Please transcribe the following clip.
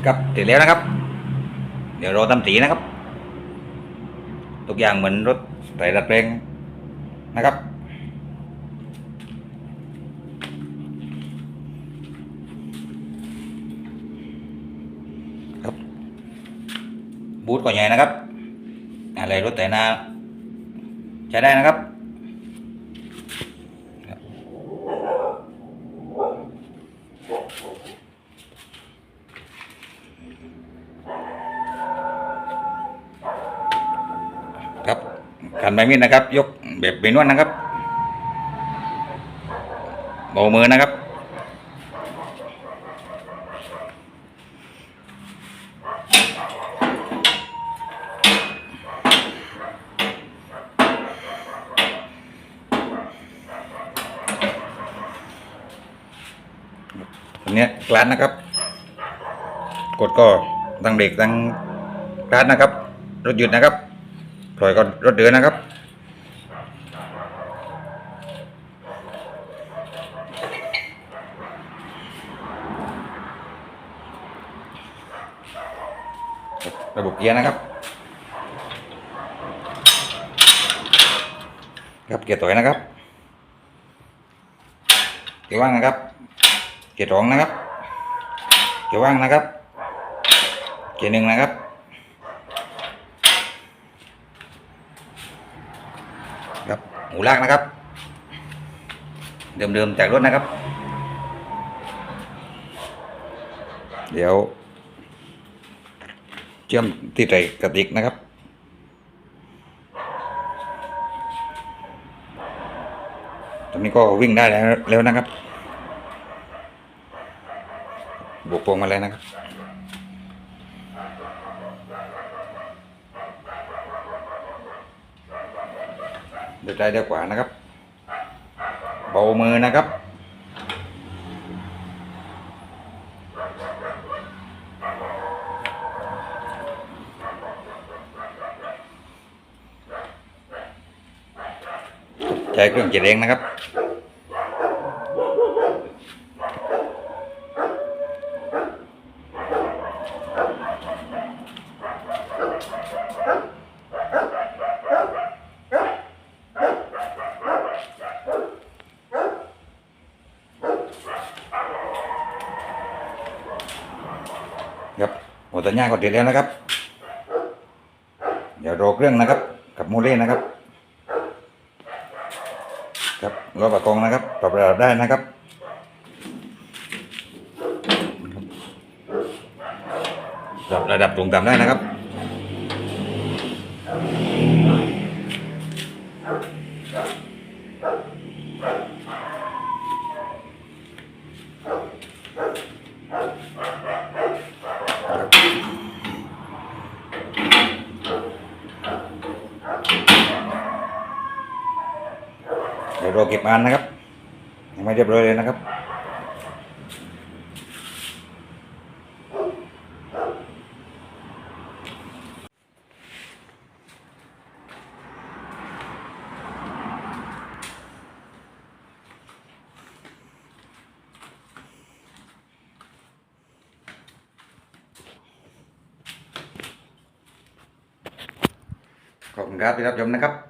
นะครับเสร็จแล้วนะครับ เดี๋ยวรอทำสีนะครับทุกอย่างเหมือนรถใส่ดัดแปลงนะครับ ครับ บูธก่อนใหญ่นะครับ อะไรรถแต่หน้าใช้ได้นะครับ การใบมีดนะครับ ยกแบบเบนวนนะครับเบามือนะครับอันนี้กลาดนะครับ กดก็ตั้งเบรกตั้งกลาดนะครับ รถหยุดนะครับ ถอยก็รถเดินนะครับ ระบบเกียร์นะครับ ครับเกียร์ถอยนะครับ เกียร์ว่างนะครับ เกียร์สองนะครับ เกียร์ว่างนะครับ เกียร์หนึ่งนะครับ ครับหูลากนะครับ เดิมๆจากรถนะครับ เดี๋ยวเชื่อมที่ใส่กระติกนะครับตอนนี้ก็วิ่งได้แล้วแล้วนะครับ บวกพวงมาแล้วนะครับ เดือดได้เดียวกว่านะครับ เบามือนะครับใช้เครื่องเจดเองนะครับ ครับหมดสัญญาก็เสร็จแล้วนะครับ เดี๋ยวรอเครื่องนะครับ กับโมเล่นะครับ ครับรอประกองนะครับปรับระดับได้นะครับปรับระดับสูงต่ำได้นะครับ เดี๋ยวเรอเก็บงานนะครับยังไม่เรียบร้อยเลยนะครับขอบคุณครับที่รับชมนะครับ